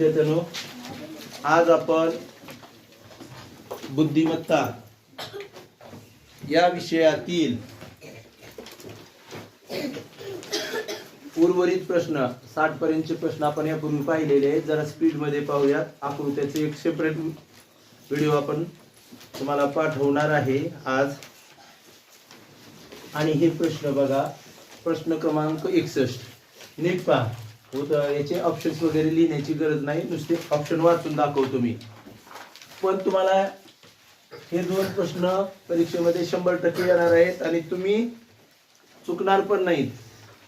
विद्यार्थ्यांनो आज आपण बुद्धिमत्ता या विषयातील उर्वरित प्रश्न साठ पर्यंतचे प्रश्न आपण यापूर्वी पाहिलेले आहेत. जरा स्पीडमध्ये पाहूयात आकृत्याचे एक सेपरेट व्हिडिओ आपण तुम्हाला पाठवणार आहे आज. आणि हे प्रश्न बघा. प्रश्न क्रमांक एकसष्ट. नीट पहा. याचे ऑप्शन्स वगैरे लिहिण्याची गरज नाही. नुसते ऑप्शन वाचून दाखवतो मी पण तुम्हाला हे दोन प्रश्न परीक्षेमध्ये शंभर टक्के येणार आहेत आणि तुम्ही चुकणार पण नाहीत.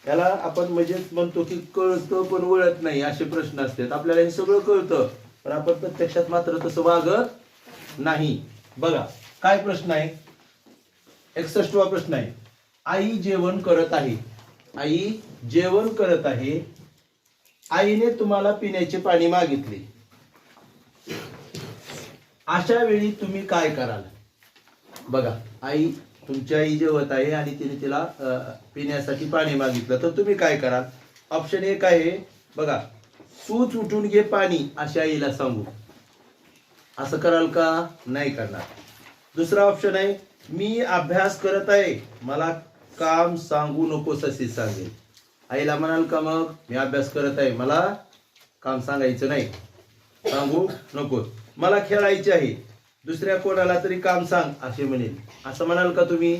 याला आपण म्हणजे म्हणतो की कळतं पण वळत नाही असे प्रश्न असतात. आपल्याला हे सगळं कळतं पण आपण प्रत्यक्षात मात्र तसं वागत नाही. बघा काय प्रश्न आहे? एकसष्टवा प्रश्न आहे. आई जेवण करत आहे. आई जेवण करत आहे. आईने तुम्हाला पिण्याचे पाणी मागितले. अशा वेळी तुम्ही काय कराल? बघा आई तुमची आई जेवत आहे आणि तिने तिला पिण्यासाठी पाणी मागितलं. तर तुम्ही काय कराल? ऑप्शन एक आहे बघा तूच उठून घे पाणी अशा आईला सांगू. असं कराल का? नाही करणार. दुसरा ऑप्शन आहे मी अभ्यास करत आहे. मला काम सांगू नकोस असे सांगेल. आईला म्हणाल का मग? मी अभ्यास करत आहे. मला काम सांगायचं नाही. सांगू नको. मला खेळायचे आहे. दुसऱ्या कोणाला तरी काम सांग असे म्हणेल. असं म्हणाल का तुम्ही?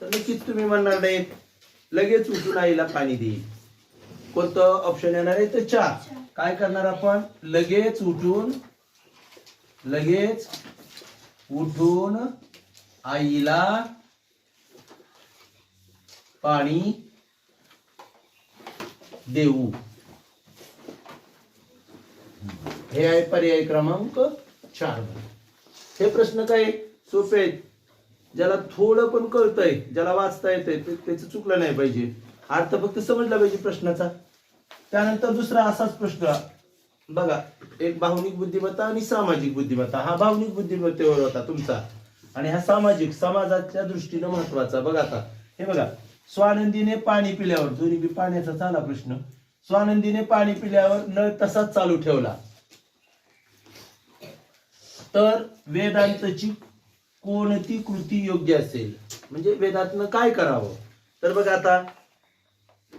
तर नक्कीच तुम्ही म्हणणार नाही लगेच उठून आईला पाणी देईल. कोणतं ऑप्शन येणार आहे? तर चार काय करणार आपण? लगेच उठून लगेच उठून आईला पाणी देऊ. हे आहे पर्याय क्रमांक चार. हे प्रश्न काय सोपे आहेत. ज्याला थोडं पण कळतंय ज्याला वाचता येतंय त्याचं चुकलं नाही पाहिजे. अर्थ फक्त समजला पाहिजे प्रश्नाचा. त्यानंतर दुसरा असाच प्रश्न. बघा एक भावनिक बुद्धिमत्ता आणि सामाजिक बुद्धिमत्ता. हा भावनिक बुद्धिमत्तेवर होता तुमचा. आणि हा सामाजिक समाजाच्या दृष्टीनं महत्त्वाचा. बघा आता. हे बघा. स्वानंदीने पाणी पिल्यावर दोन्ही बी पाण्याचा चाला प्रश्न स्वानंदीने पाणी पिल्यावर नळ तसाच चालू ठेवला. तर वेदांतची कोणती कृती योग्य असेल? म्हणजे वेदांतनं काय करावं? तर बघा आता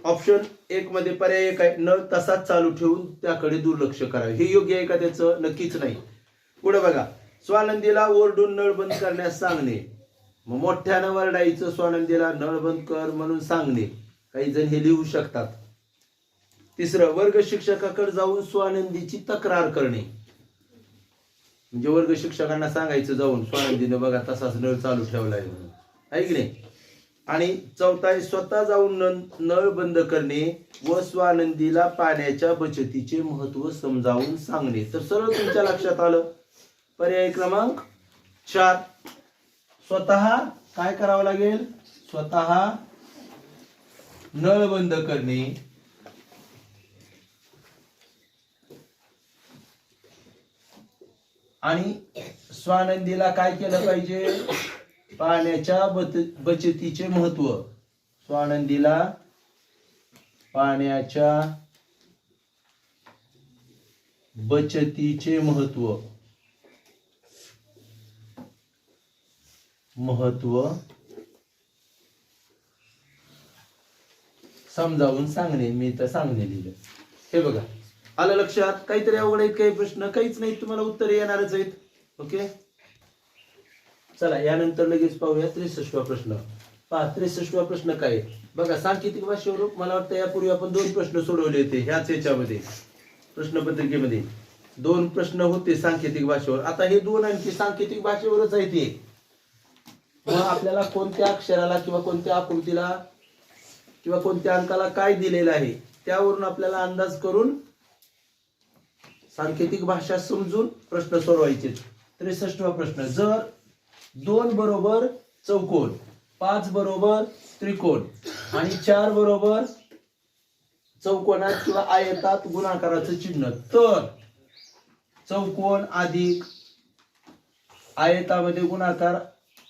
ऑप्शन एक मध्ये पर्याय एक आहे नळ तसाच चालू ठेवून त्याकडे दुर्लक्ष करावे. हे योग्य आहे का त्याचं? नक्कीच नाही. पुढे बघा स्वानंदीला ओरडून नळ बंद करण्यास सांगणे. मग मोठ्यानं वरडायचं स्वानंदीला नळ बंद कर म्हणून सांगणे. काही जण हे लिहू शकतात. तिसरं वर्ग शिक्षकाकडे जाऊन स्वानंदीची तक्रार करणे. म्हणजे वर्ग शिक्षकांना सांगायचं जाऊन स्वानंदीनं बघा तसाच नळ चालू ठेवलाय म्हणून. आहे नाही? आणि चौथा आहे स्वतः जाऊन न- नळ बंद करणे व स्वानंदीला पाण्याच्या बचतीचे महत्त्व समजावून सांगणे. तर सरळ तुमच्या लक्षात आलं? पर्याय क्रमांक चार. स्वतः काय करावं लागेल? स्वतः नळ बंद करणे. आणि स्वानंदीला काय केलं पाहिजे? पाण्याच्या बचतीचे महत्त्व. स्वानंदीला पाण्याच्या बचतीचे महत्त्व. महत्त्व समजावून सांगणे मी तर सांगणे लिहिलं. हे बघा. आलं लक्षात? काहीतरी अवघड आहेत काही प्रश्न. काहीच नाही तुम्हाला उत्तर येणारच आहेत. ओके? चला यानंतर लगेच पाहूया त्रेसष्टवा प्रश्न. पहा त्रेसष्टवा प्रश्न काय बघा सांकेतिक भाषेवर मला वाटतं यापूर्वी आपण दोन प्रश्न सोडवले होते ह्याच याच्यामध्ये प्रश्नपत्रिकेमध्ये. दोन प्रश्न होते सांकेतिक भाषेवर आता हे दोन आणखी सांकेतिक भाषेवरच आहेत ते. मग आपल्याला कोणत्या अक्षराला किंवा कोणत्या आकृतीला किंवा कोणत्या अंकाला काय दिलेलं आहे त्यावरून आपल्याला अंदाज करून सांकेतिक भाषा समजून प्रश्न सोडवायचे. त्रेसष्टवा प्रश्न जर दोन बरोबर चौकोन पाच बरोबर त्रिकोण आणि चार बरोबर चौकोनात किंवा आयतात गुणाकाराचं चिन्ह तर चौकोन अधिक आयतामध्ये गुणाकार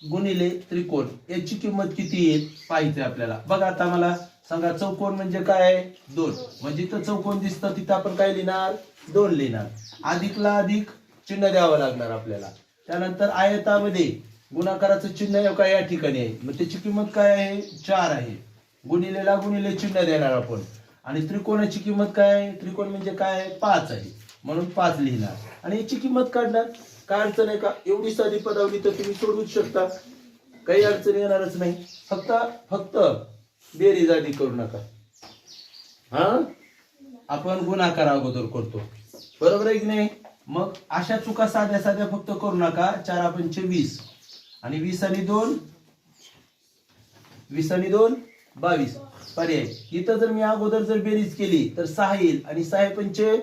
गुणिले त्रिकोण. याची किंमत किती येईल पाहिजे आपल्याला. बघा आता मला सांगा चौकोन म्हणजे काय आहे? दोन. म्हणजे इथं चौकोन दिसतं तिथं आपण काय लिहिणार? दोन लिहिणार. अधिकला अधिक चिन्ह द्यावं लागणार आपल्याला. त्यानंतर आयतामध्ये गुणाकाराचं चिन्ह काय या ठिकाणी आहे. मग त्याची किंमत काय आहे? चार आहे. गुणिलेला गुणिले चिन्ह देणार आपण. आणि त्रिकोणाची किंमत काय आहे? त्रिकोण म्हणजे काय आहे? पाच आहे. म्हणून पाच लिहिणार. आणि याची किंमत काढणार? काय अडचण आहे का? एवढी साधी पदावली तर तुम्ही सोडवूच शकता. काही अडचण येणारच नाही. फक्त फक्त बेरीज आधी करू नका. हा? आपण गुणाकार अगोदर करतो. बरोबर आहे की नाही? मग अशा चुका साध्या साध्या फक्त करू नका. चार पंचे वीस. आणि वीस आणि दोन? वीस आणि दोन? बावीस. पर्याय. इथं जर मी अगोदर जर बेरीज केली तर सहा येईल. आणि सहा पंचे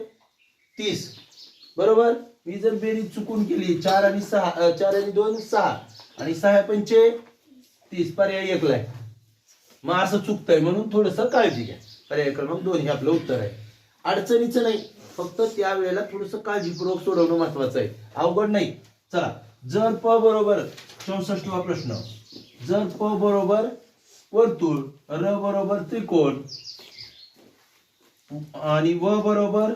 तीस. बरोबर? मी जर बेरीज चुकून केली चार आणि सहा चार आणि दोन सहा. आणि सहा पंचे तीस. पर्याय एकलाय. मग असं चुकतंय म्हणून थोडस काळजी घ्या. पर्याय क्रमांक दोन हे आपलं उत्तर आहे. अडचणीचं नाही. फक्त त्यावेळेला थोडस काळजीपूर्वक सोडवणं महत्वाचं आहे. अवघड नाही. चला. जर प बरोबर चौसष्टवा प्रश्न. जर प बरोबर वर्तुळ. र बरोबर त्रिकोण. आणि व बरोबर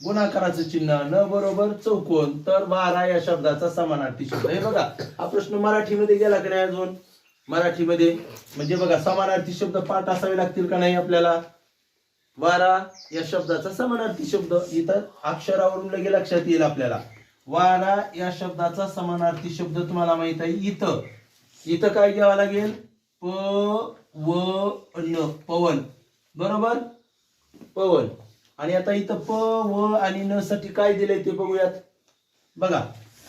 गुणाकाराचं चिन्ह न बरोबर चौकोन तर बारा या शब्दाचा समानार्थी शब्द हे बघा हा प्रश्न मराठीमध्ये गेला की नाही अजून? मराठीमध्ये. म्हणजे बघा समानार्थी शब्द पाठ असावे लागतील का नाही आपल्याला? वारा या शब्दाचा समानार्थी शब्द. इथं अक्षरावरून लगे लक्षात येईल आपल्याला. वारा या शब्दाचा समानार्थी शब्द तुम्हाला माहीत आहे इथं. इथं काय घ्यावं लागेल? प व न पवन. बरोबर? पवन. आणि आता इथं प व आणि न साठी काय दिलंय ते बघूयात. बघा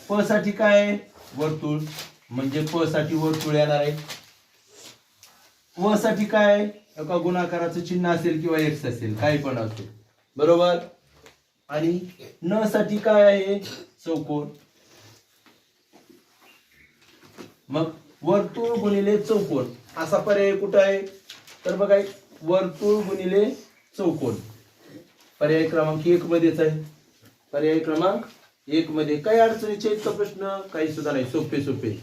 प साठी काय आहे? वर्तुळ. म्हणजे प साठी वर्तुळ येणार आहे. व साठी काय आहे? एका गुणाकाराचं चिन्ह असेल किंवा एक्स असेल काही पण असेल. बरोबर? आणि न साठी काय आहे? चौकोन. मग वर्तुळ गुणिले चौकोन. असा पर्याय कुठं आहे? तर बघा वर्तुळ गुणिले चौकोन. पर्याय क्रमांक एक मध्येच आहे. पर्याय क्रमांक एक मध्ये काही अडचणीचे प्रश्न? काही सुद्धा नाही. सोपे सोपे.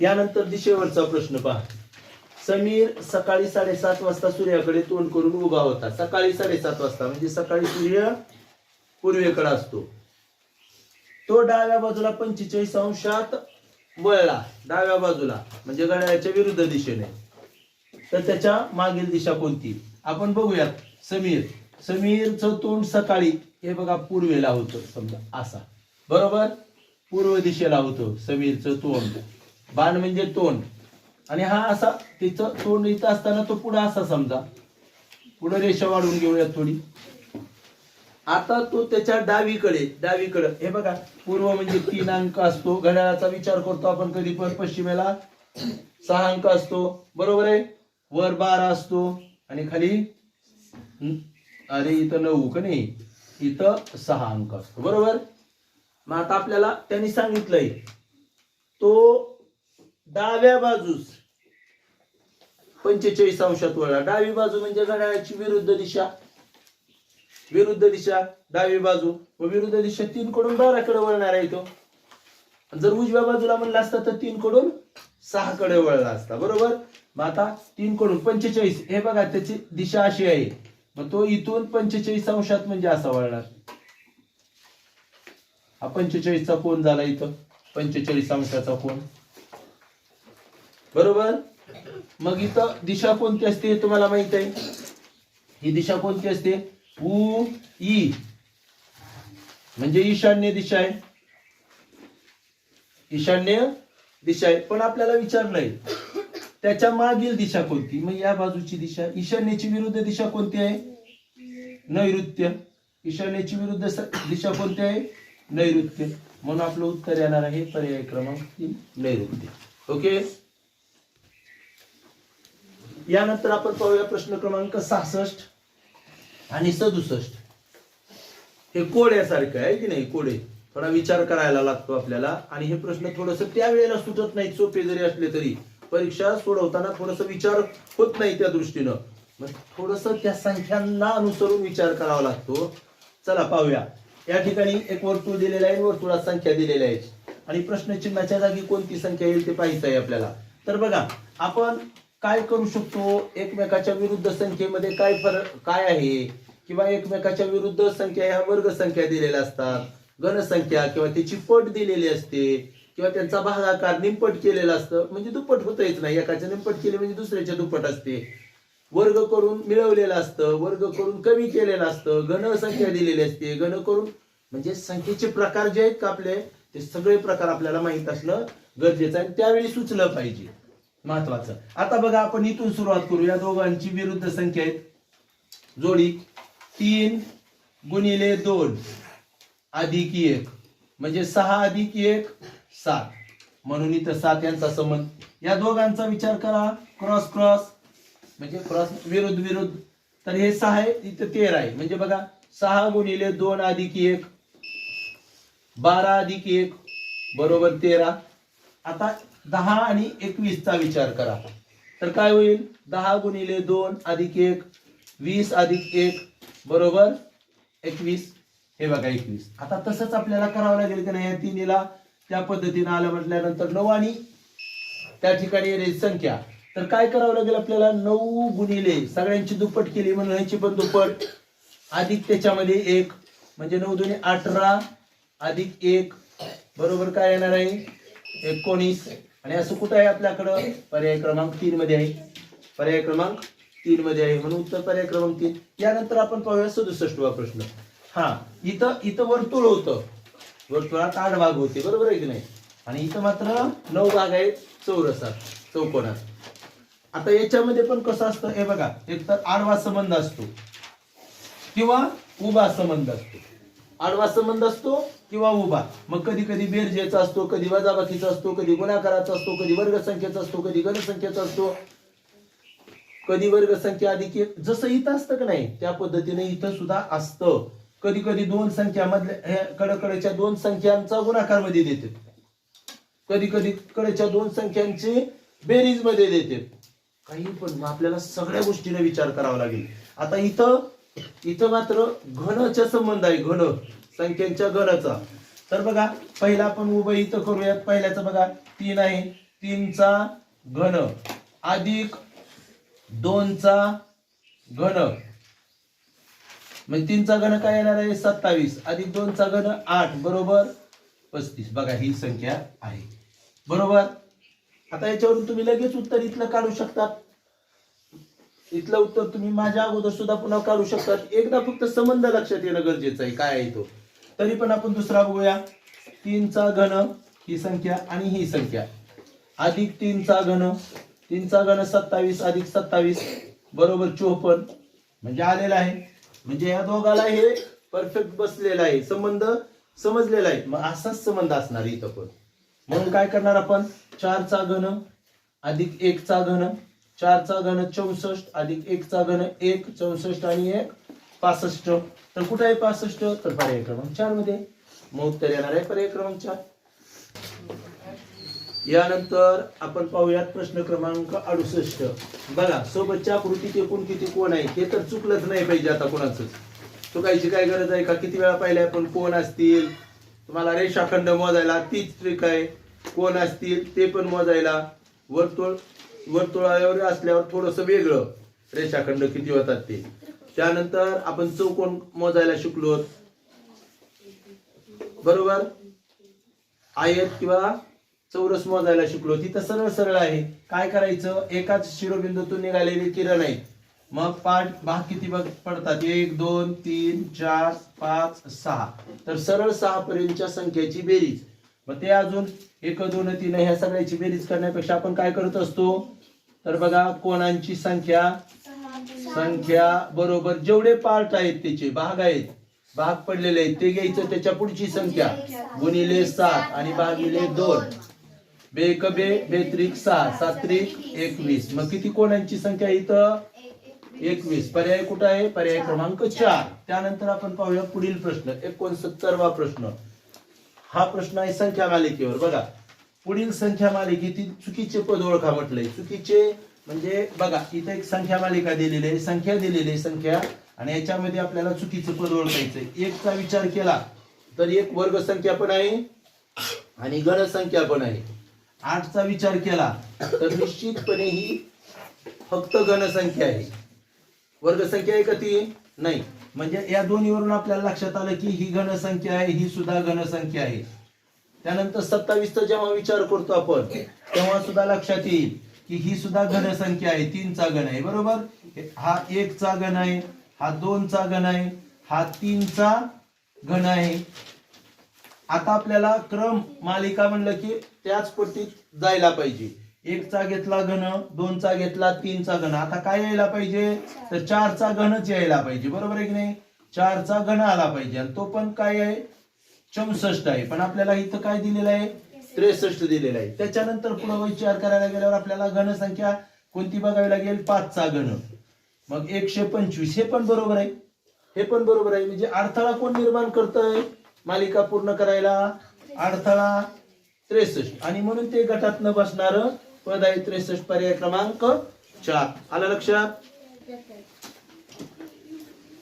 यानंतर दिशेवरचा प्रश्न पहा. समीर सकाळी साडेसात वाजता सूर्याकडे तोंड करून उभा होता. सकाळी साडेसात वाजता म्हणजे सकाळी सूर्य पूर्वेकडे असतो. तो डाव्या बाजूला पंचेचाळीस अंशात वळला. डाव्या बाजूला म्हणजे घड्याळाच्या विरुद्ध दिशेने. तर त्याच्या मागील दिशा कोणती? आपण बघूयात समीर. समीरचं तोंड सकाळी हे बघा पूर्वेला होतं समजा असा. बरोबर? पूर्व दिशेला होतं समीरचं तोंड. बाण म्हणजे तोंड. आणि हा असा तिचं तोंड इथं असताना तो पुढे असा समजा. पुढे रेषा वाढवून घेऊयात थोडी. आता तो त्याच्या डावीकडे डावीकडे. हे बघा पूर्व म्हणजे तीन अंक असतो. घड्याळाचा विचार करतो आपण कधी पण पश्चिमेला. सहा अंक असतो. बरोबर आहे? वर बारा असतो. आणि खाली अरे इथं नऊ का नाही? इथं सहा अंक असतो. बरोबर? मग आता आपल्याला त्यांनी सांगितलंय तो डाव्या बाजूस पंचेचाळीस अंशात वळला. डावी बाजू म्हणजे घड्याळाची विरुद्ध दिशा. विरुद्ध दिशा डावी बाजू. व विरुद्ध दिशा तीन कडून बाराकडे वळणार आहे तो. जर उजव्या बाजूला म्हणला असता तर तीन कडून सहा कडे वळला असता बरोबर? मग आता तीन कडून पंचेचाळीस हे बघा त्याची दिशा अशी आहे. मग तो इथून पंचेचाळीस अंशात म्हणजे असा वळणार. हा पंचेचाळीसचा कोण झाला इथं? पंचेचाळीस अंशाचा कोण बरोबर? मग इथं दिशा कोणती असते तुम्हाला माहीत आहे? ही दिशा कोणती असते? उ ई. म्हणजे ईशान्य दिशा आहे. ईशान्य दिशा आहे. पण आपल्याला विचारलंय त्याच्या मागील दिशा कोणती? मग या बाजूची दिशा. ईशान्येची विरुद्ध दिशा कोणती आहे? नैऋत्य. ईशान्येची विरुद्ध दिशा कोणती आहे? नैऋत्य. म्हणून आपलं उत्तर येणार आहे पर्याय क्रमांक तीन नैऋत्य. ओके? यानंतर आपण पाहूया प्रश्न क्रमांक सहासष्ट आणि सदुसष्ट. हे कोड्यासारखं आहे की नाही? कोडे थोडा विचार करायला लागतो आपल्याला. आणि हे प्रश्न थोडस त्यावेळेला सुटत नाहीत सोपे जरी असले तरी. परीक्षा सोडवताना थोडस विचार होत नाही त्या दृष्टीनं. मग थोडस त्या संख्यांना अनुसरून विचार करावा लागतो. चला पाहूया. या ठिकाणी एक वर्तुळ दिलेलं आहे वर्तुळात संख्या दिलेल्या आहेत. आणि प्रश्नचिन्हाच्या जागी कोणती संख्या येईल ते पाहायचं आहे आपल्याला. तर बघा आपण काय करू शकतो? एकमेकाच्या विरुद्ध संख्येमध्ये काय फरक काय आहे? किंवा एकमेकाच्या विरुद्ध संख्या ह्या वर्ग संख्या दिलेल्या असतात. गणसंख्या किंवा त्याची पट दिलेली असते किंवा त्यांचा भागाकार निमपट केलेला असतं म्हणजे दुप्पट होतच नाही. एकाच्या निमपट केले म्हणजे दुसऱ्याच्या दुप्पट असते. वर्ग करून मिळवलेलं असतं वर्ग करून कमी केलेलं असतं गणसंख्या दिलेली असते. गण करून म्हणजे संख्येचे प्रकार जे आहेत का आपले ते सगळे प्रकार आपल्याला माहीत असणं गरजेचं आहे आणि त्यावेळी सुचलं पाहिजे. महत्वाचं. आता बघा आपण इथून सुरुवात करू. या दोघांची विरुद्ध संख्या आहेत. जोडी तीन गुणिले दोन. अधिक एक? म्हणजे सहा अधिक एक? सात. म्हणून इथं सात यांचा संबंध या दोघांचा विचार करा. Cross cross. म्हणजे क्रॉस विरुद्ध विरुद्ध. तर हे सहा आहे इथं तेरा आहे. म्हणजे बघा सहा गुणिले दोन अधिक एक? बारा अधिक एक? बरोबर तेरा. आता दहा आणि एकवीसचा विचार करा. तर काय होईल? दहा गुणिले दोन अधिक एक? वीस अधिक एक? बरोबर? एकवीस. हे बघा एकवीस आता तसंच आपल्याला करावं लागेल की नाही? या तिन्हीला त्या पद्धतीने आलं म्हटल्यानंतर नऊ आणि त्या ठिकाणी येणारी संख्या. तर काय करावं लागेल आपल्याला? नऊ गुणिले सगळ्यांची दुप्पट केली म्हणून ह्याची पण दुप्पट. अधिक त्याच्यामध्ये एक म्हणजे नऊ दोन्ही अठरा अधिक एक बरोबर काय येणार आहे? एकोणीस. आणि असं कुठं आहे आपल्याकडं? पर्याय क्रमांक तीन मध्ये आहे. पर्याय क्रमांक तीन मध्ये आहे. म्हणून उत्तर पर्याय क्रमांक तीन. यानंतर आपण पाहूया सदुसष्टवा प्रश्न. हा इथं इथं वर्तुळ होतं. वर्तुळात आठ भाग होते बरोबर आहे की नाही? आणि इथं मात्र नऊ भाग आहेत चौरसात चौकोनात. आता याच्यामध्ये पण कसं असतं हे बघा एक तर आडवा संबंध असतो किंवा उभा संबंध असतो. आडवा संबंध असतो किंवा उभा. मग कधी कधी बेरजेचा असतो कधी वजाबाकीचा असतो कधी गुणाकाराचा असतो कधी वर्गसंख्येचा असतो कधी गणसंख्येचा असतो. कधी वर्गसंख्या अधिक एक जसं इथं असतं का नाही त्या पद्धतीने इथं सुद्धा असतं. कधी कधी दोन संख्या मधल्या ह्या कडकडच्या दोन संख्यांचा गुणाकारमध्ये देते. कधी कधी कडेच्या दोन संख्यांचे बेरीजमध्ये देते. काही पण मग आपल्याला सगळ्या गोष्टीने विचार करावा लागेल. आता इथं इथं मात्र घनच्या संबंध आहे घन. संख्यांच्या घनाचा. तर बघा पहिला आपण उभं इथं करूयात. पहिल्याचं बघा तीन आहे. तीनचा घन. अधिक दोनचा घन. म्हणजे तीनचा घन काय येणार आहे? सत्तावीस. अधिक दोनचा घन आठ बरोबर? पस्तीस. बघा ही संख्या आहे. बरोबर? आता याच्यावरून तुम्ही लगेच उत्तर इथलं काढू शकतात. इथलं उत्तर तुम्ही माझ्या अगोदर सुद्धा पुन्हा काढू शकतात. एकदा फक्त संबंध लक्षात येणं गरजेचं आहे. काय आहे तो? तरी पण आपण दुसरा बघूया. तीनचा घन ही संख्या आणि ही संख्या. अधिक तीनचा घन तीनचा घन सत्तावीस अधिक सत्तावीस. बरोबर चोपन्न. म्हणजे आलेला आहे. म्हणजे या दोघाला हे परफेक्ट बसलेला आहे. संबंध समजलेला आहे. मग असाच संबंध असणार इथं पण. म्हणून काय करणार आपण? चारचा घन अधिक एकचा घन चारचा घन चौसष्ट अधिक एकचा घन एक चौसष्ट आणि एक पासष्ट. तर कुठे आहे पासष्ट? तर पर्याय क्रमांक चारमध्ये. मग उत्तर येणार आहे पर्याय क्रमांक चार. यानंतर आपण पाहूयात प्रश्न क्रमांक अडुसष्ट. बघा सोबतच्या कृतीत एकूण किती कोण आहे? हे तर चुकलंच नाही पाहिजे आता कोणाचं. चुकायची काय गरज आहे का? किती वेळा पाहिलंय आपण? कोण असतील? तुम्हाला रेषाखंड मोजायला तीच ट्रिक आहे. कोण असतील? ते पण मोजायला. वर्तुळ वर्तुळावर असल्यावर थोडस वेगळं. रेषाखंड किती होतात ते? त्यानंतर आपण चौकोन मोजायला शिकलो बरोबर? आयत किंवा चौरस मोजायला शिकलो. तिथं सरळ सरळ आहे. काय करायचं? एकाच शिरोबिंदूतून निघालेली किरण आहे. मग पाठ भाग किती भाग पडतात. एक दोन तीन चार पाच सहा. तर सरळ सहा पर्यंतच्या संख्येची बेरीज. मग ते अजून एक दोन तीन ह्या सगळ्याची बेरीज करण्यापेक्षा आपण काय करत असतो? तर बघा कोणांची संख्या? संख्या बरोबर जेवढे पार्ट आहेत त्याचे भाग आहेत. भाग पडलेले आहेत ते घ्यायचं त्याच्या पुढची संख्या. गुणिले सात आणि भागिले दोन. बेक बे बेत्रिक सहा सात्रिक एकवीस. मग किती कोणांची संख्या इथं? एकवीस. पर्याय कुठं आहे? पर्याय क्रमांक चार. त्यानंतर आपण पाहूया पुढील प्रश्न. एकोणसत्तरवा प्रश्न. हा प्रश्न आहे संख्या मालिकेवर. बघा पुढील संख्या मालिकेतील चुकीचे पद ओळखा म्हटलंय. चुकीचे म्हणजे बघा इथे एक संख्या मालिका दिलेली आहे. संख्या दिलेली आहे संख्या. आणि याच्यामध्ये आपल्याला चुकीचं पद ओळखायचंय. एकचा विचार केला तर एक वर्ग संख्या पण आहे आणि गणसंख्या पण आहे. आठचा विचार केला तर निश्चितपणे ही फक्त घनसंख्या आहे. वर्गसंख्या आहे का ती? नाही. म्हणजे या दोन्हीवरून आपल्याला लक्षात आलं की ही घनसंख्या आहे ही सुद्धा घनसंख्या आहे. त्यानंतर सत्तावीसचा जेव्हा विचार करतो आपण तेव्हा सुद्धा लक्षात येईल की ही सुद्धा घनसंख्या आहे तीनचा गण आहे. बरोबर? हा एकचा गण आहे हा दोनचा गण आहे हा तीनचा गण आहे. आता आपल्याला क्रम मालिका म्हणलं की त्याच पट्टीत जायला पाहिजे. एकचा घेतला घन दोनचा घेतला तीनचा घन. आता काय यायला पाहिजे? तर चारचा घनच यायला पाहिजे. बरोबर आहे की नाही? चारचा घन आला पाहिजे. आणि तो पण काय आहे? चौसष्ट आहे. पण आपल्याला इथं काय दिलेलं आहे? त्रेसष्ट दिलेलं आहे. त्याच्यानंतर पुढे विचार करायला गेल्यावर आपल्याला घनसंख्या कोणती बघावी लागेल? पाचचा घन. मग एकशे पंचवीस. हे पण बरोबर आहे. हे पण बरोबर आहे. म्हणजे अडथळा कोण निर्माण करतोय? मालिका पूर्ण करायला अडथळा त्रेसष्ट. आणि म्हणून ते गटात न बसणार पद आहे त्रेसष्ट पर्याय क्रमांक चार. आला लक्षात?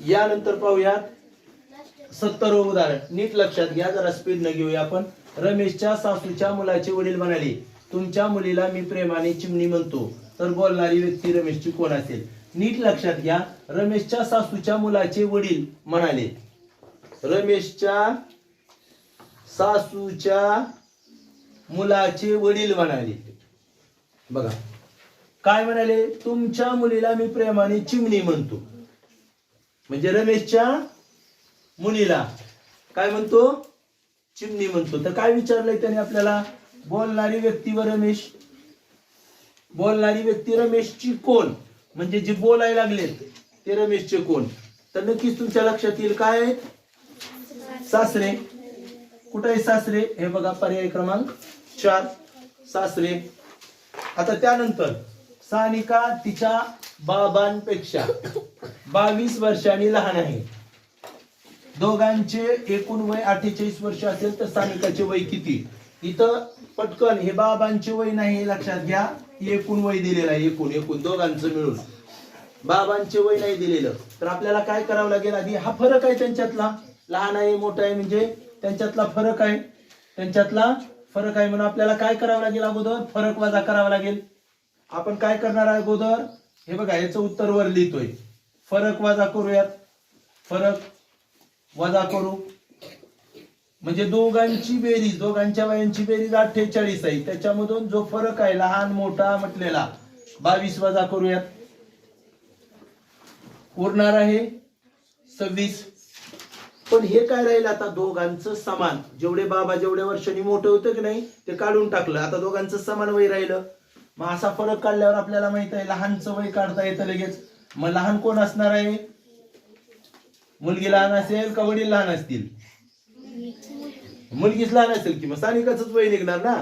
यानंतर पाहूयात. सत्तर उदाहरण. नीट लक्षात घ्या जरा स्पीड न घेऊया आपण. रमेशच्या सासूच्या मुलाचे वडील म्हणाले तुमच्या मुलीला मी प्रेमाने चिमणी म्हणतो तर बोलणारी व्यक्ती रमेशची कोण असेल? नीट लक्षात घ्या रमेशच्या सासूच्या मुलाचे वडील म्हणाले रमेशच्या सासूच्या मुलाचे वडील म्हणाले. बघा. काय म्हणाले? तुमच्या मुलीला मी प्रेमाने चिमणी म्हणतो. म्हणजे रमेशच्या मुलीला. काय म्हणतो? चिमणी म्हणतो. तर काय विचारलंय त्याने आपल्याला? बोलणारी व्यक्ती व रमेश. बोलणारी व्यक्ती रमेशची कोण? म्हणजे जे बोलायला लागलेत ते रमेशचे कोण? तर नक्कीच तुमच्या लक्षात येईल काय? सासरे कुठे आहे सासरे? हे बघा पर्याय क्रमांक चार. सासरे. आता त्यानंतर सानिका तिच्या बाबांपेक्षा बावीस वर्षांनी लहान आहे. दोघांचे एकूण वय अठ्ठेचाळीस वर्ष असेल तर सानिकाचे वय किती? इथं पटकन हे बाबांचे वय नाही हे लक्षात घ्या. एकूण वय दिलेलं आहे एकूण एकूण दोघांचं मिळून. बाबांचे वय नाही दिलेलं. तर आपल्याला काय करावं लागेल आधी? हा फरक आहे त्यांच्यातला. लहान आहे मोठा आहे म्हणजे त्यांच्यातला फरक आहे. त्यांच्यातला फरक आहे म्हणून आपल्याला काय करावं लागेल अगोदर? फरक वजा करावा लागेल. आपण काय करणार आहे अगोदर? हे बघा याचं उत्तर वर लिहितोय. फरक वजा करूयात. फरक वजा करू. म्हणजे दोघांची बेरीज दोघांच्या वयांची बेरीज अठ्ठेचाळीस आहे. त्याच्यामधून जो फरक आहे लहान मोठा म्हटलेला बावीस वजा करूयात. उरणार आहे सव्वीस. पण हे काय राहील आता? दोघांचं समान. जेवढे बाबा जेवढ्या वर्षांनी मोठं होतं की नाही ते काढून टाकलं. आता दोघांचं समान वय राहिलं. मग असा फरक काढल्यावर आपल्याला माहीत आहे लहानचं वय काढता येतं लगेच. मग लहान कोण असणार आहे? मुलगी लहान असेल का वडील लहान असतील? मुलगीच लहान असेल की मग? सानिकाच वय निघणार ना?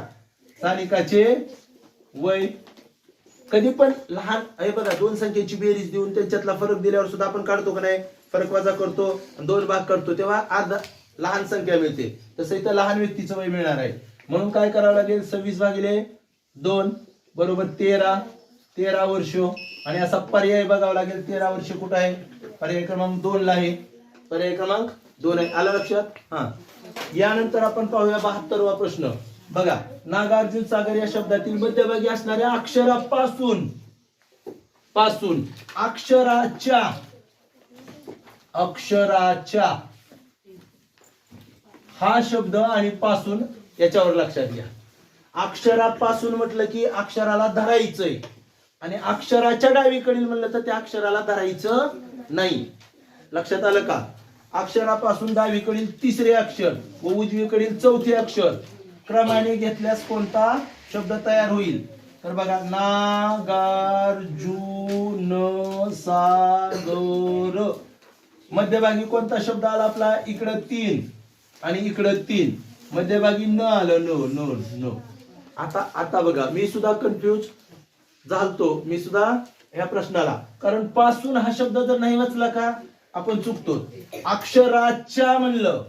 सानिकाचे वय कधी पण लहान हे बघा दोन संख्येची बेरीज देऊन त्यांच्यातला फरक दिल्यावर सुद्धा आपण काढतो का नाही? फरक वजा करतो दोन भाग करतो तेव्हा अर्धा लहान संख्या मिळते. तसं इथं लहान व्यक्तीचं वय मिळणार आहे. म्हणून काय करावं लागेल? सव्वीस भागिले दोन बरोबर तेरा तेरा वर्ष. आणि असा पर्याय बघावा लागेल तेरा वर्ष कुठं आहे? पर्याय क्रमांक दोन ला आहे. पर्याय क्रमांक दोन आहे. आला लक्षात? हा. यानंतर आपण पाहूया बहात्तरवा प्रश्न. बघा नागार्जुन सागर या शब्दातील मध्यभागी असणाऱ्या अक्षरापासून पासून अक्षराच्या अक्षराच्या. हा शब्द आणि पासून याच्यावर लक्षात घ्या. अक्षरापासून म्हटलं की अक्षराला धरायचंय. आणि अक्षराच्या डावीकडील म्हणलं तर त्या अक्षराला धरायचं नाही. लक्षात आलं का? अक्षरापासून डावीकडील तिसरे अक्षर व उजवीकडील चौथे अक्षर क्रमाने घेतल्यास कोणता शब्द तयार होईल? तर बघा नागार्जुन सागर. मध्यभागी कोणता शब्द आला आपला? इकडं तीन आणि इकडं तीन. मध्यभागी न आलं नो नो नो. आता आता बघा मी सुद्धा कन्फ्यूज झालतो. मी सुद्धा या प्रश्नाला. कारण पासून हा शब्द जर नाही वाचला का आपण चुकतो. अक्षराच्या म्हणलं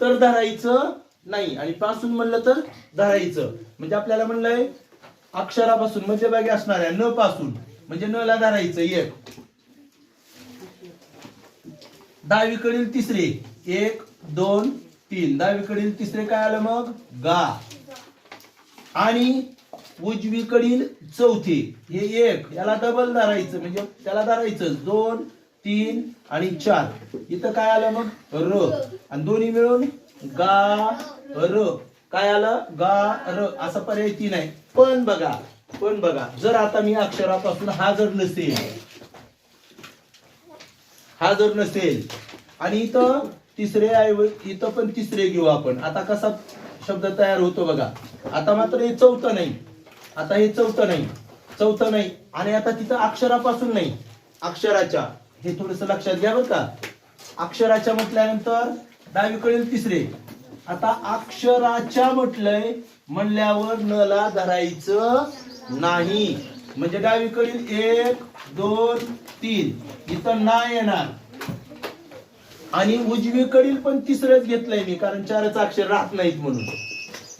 तर धरायचं नाही. आणि पासून म्हणलं तर धरायचं. म्हणजे आपल्याला म्हणलंय अक्षरापासून मध्यभागी असणाऱ्या न पासून. म्हणजे न ला धरायचं एक. डावीकडील तिसरे. एक दोन तीन. डावीकडील तिसरे काय आलं मग? गा. आणि उजवीकडील चौथे. हे एक. याला डबल धरायचं. म्हणजे त्याला धरायचं. दोन तीन आणि चार. इथं काय आलं मग? र. आणि दोन्ही मिळून गा र. काय आलं? गा र. असा पर्याय तीन आहे. पण बघा. पण बघा. जर आता मी अक्षरापासून हा जर नसेल हा जर नसेल. आणि इथं तिसरे ऐवज इथं पण तिसरे घेऊ आपण. आता कसा शब्द तयार होतो बघा. आता मात्र हे चौथं नाही. आता हे चौथं नाही. चौथं नाही. आणि आता तिथं अक्षरापासून नाही. अक्षराच्या. हे थोडस लक्षात घ्या बरं का. अक्षराच्या म्हटल्यानंतर डावीकडील तिसरे. आता अक्षराच्या म्हटलंय म्हणल्यावर नला धरायचं नाही. म्हणजे डावीकडील एक दोन तीन. इथं ना येणार. आणि उजवीकडील पण तिसरंच घेतलंय मी कारण चारच अक्षर राहत नाहीत म्हणून.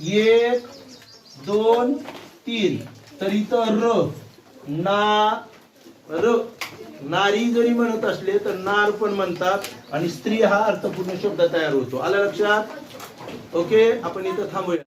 एक दोन तीन. तर इथं र ना र. नारी जरी म्हणत असले तर नार पण म्हणतात. आणि स्त्री हा अर्थपूर्ण शब्द तयार होतो. आला लक्षात? ओके आपण इथं थांबूया.